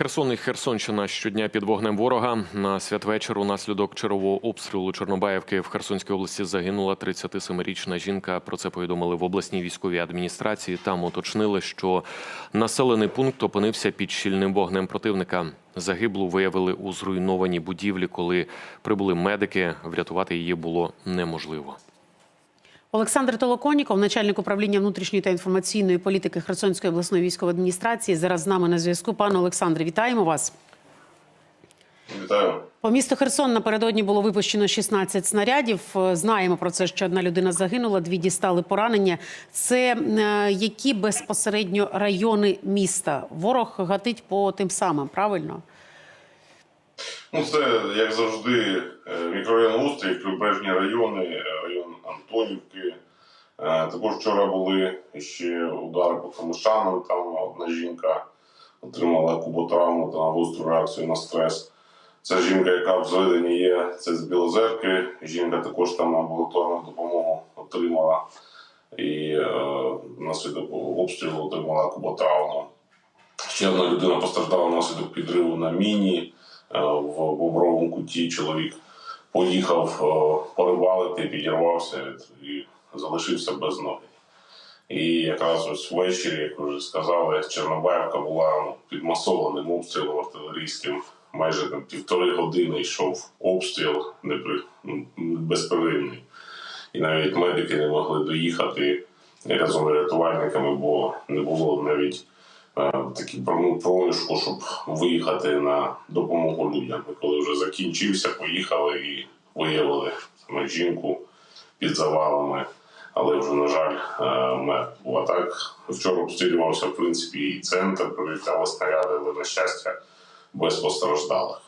Херсон і Херсонщина щодня під вогнем ворога. На святвечір унаслідок чергового обстрілу Чорнобаївки в Херсонській області загинула 37-річна жінка. Про це повідомили в обласній військовій адміністрації. Там уточнили, що населений пункт опинився під щільним вогнем противника. Загиблу виявили у зруйнованій будівлі. Коли прибули медики, врятувати її було неможливо. Олександр Толоконіков, начальник управління внутрішньої та інформаційної політики Херсонської обласної військової адміністрації, зараз з нами на зв'язку. Пане Олександре, вітаємо вас. Вітаю. По місту Херсон напередодні було випущено 16 снарядів. Знаємо про це, що одна людина загинула, дві дістали поранення. Це е, які безпосередньо райони міста? Ворог гатить по тим самим, правильно? Ну, це, як завжди, е, мікрорайон Острів, прибережні райони, е, район Антонівки. Е, Також вчора були ще удари по Камишанам. Там одна жінка отримала куботравму та гостру реакцію на стрес. Це жінка, яка в зведенні є, це з Білозерки. Жінка також там амбулаторну допомогу отримала і е, наслідок обстрілу отримала куботравму. Ще одна людина постраждала внаслідок підриву на міні в Бобровому куті. Чоловік поїхав е, порибалити, підірвався і залишився без ноги. І якраз ось ввечері, як вже сказали, Чорнобаївка була ну, під масованим обстрілом артилерійським. Майже там півтори години йшов обстріл непри... ну, безперервний. І навіть медики не могли доїхати разом з рятувальниками, бо не було навіть е, такі ну, проміжку, щоб виїхати на допомогу людям. І коли вже закінчився, поїхали і виявили саме жінку під завалами, але вже, на жаль, е, мертву. А так вчора обстрілювався, в принципі, і центр, прилітали снаряди, але, на щастя, без постраждалих.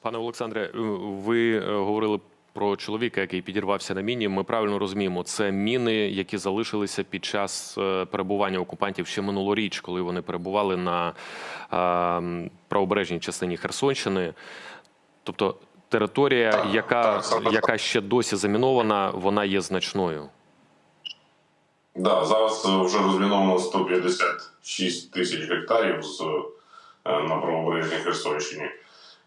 Пане Олександре, е, ви говорили про чоловіка, який підірвався на міні. Ми правильно розуміємо, це міни, які залишилися під час е, перебування окупантів ще минулоріч, коли вони перебували на е, правобережній частині Херсонщини. Тобто територія, Так, яка, так, яка ще досі замінована, вона є значною. Да, зараз вже розміновано 156 тисяч гектарів з, е, на правобережній Херсонщині.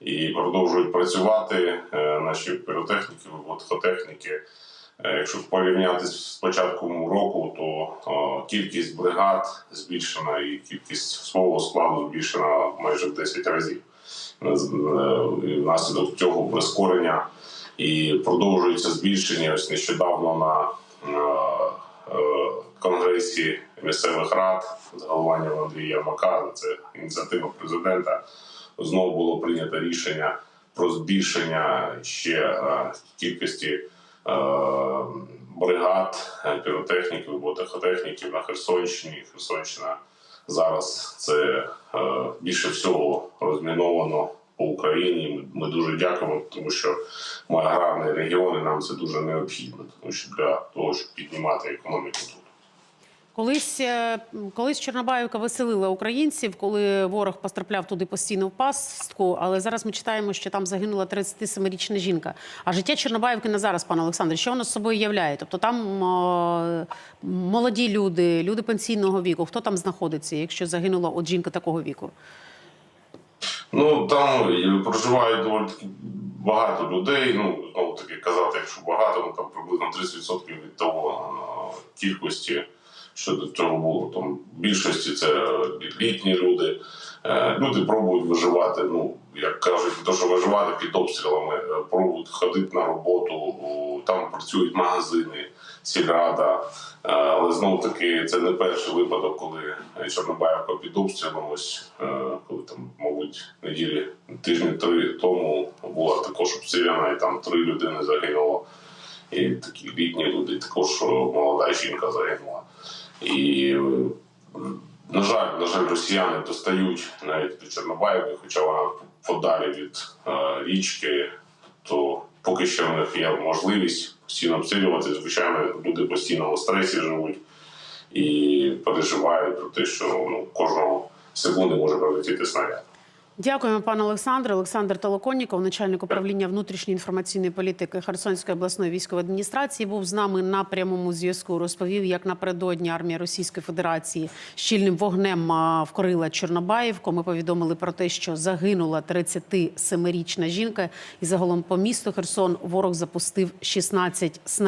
І продовжують працювати е, наші піротехніки, вибухотехніки. Е, Якщо порівняти з початком року, то е, кількість бригад збільшена і кількість свого складу збільшена майже в 10 разів. Внаслідок цього прискорення і продовжується збільшення. Ось нещодавно на конгресі місцевих рад з головуванням Андрія Ярмака, це ініціатива президента. Знову було прийнято рішення про збільшення ще е, кількості е, бригад е, піротехніків або технотехніків на Херсонщині. Херсонщина зараз це більше всього розміновано по Україні. Ми дуже дякуємо, тому що ми аграрний регіон, і нам це дуже необхідно, тому що для того, щоб піднімати економіку тут. Колись, е, колись Чорнобаївка веселила українців, коли ворог потрапляв туди постійно в пастку. Але зараз ми читаємо, що там загинула 37-річна жінка. А життя Чорнобаївки на зараз, пане Олександре, що воно з собою являє? Тобто там е, молоді люди, люди пенсійного віку. Хто там знаходиться, якщо загинула от жінка такого віку? Ну там і проживає доволі таки багато людей. Ну знову таки казати, якщо багато, ну там приблизно 30% від того е, кількості, що до цього було. Там в більшості це літні люди. Е, Люди пробують виживати. Ну як кажуть, то що виживати під обстрілами, е, пробують ходити на роботу. Там працюють магазини, сільрада. Е, Але знову таки це не перший випадок, коли Чорнобаївка під обстрілом. Ось коли там, мабуть, неділі тижні три тому була також обстріляна, і там три людини загинуло. І такі літні люди, також молода жінка загинула. І на жаль, на жаль, росіяни достають навіть до Чорнобаївки, хоча вона подалі від е, річки, то поки що в них є можливість постійно обстрілювати. Звичайно, люди постійно у стресі живуть і переживають про те, що ну, кожного секунди може прилетіти снаряд. Дякуємо, пане Олександре. Олександр Толоконніков, начальник управління внутрішньої інформаційної політики Херсонської обласної військової адміністрації, був з нами на прямому зв'язку. Розповів, як напередодні армія Російської Федерації щільним вогнем вкорила Чорнобаївку. Ми повідомили про те, що загинула 37-річна жінка, і загалом по місту Херсон ворог запустив 16 снарядів.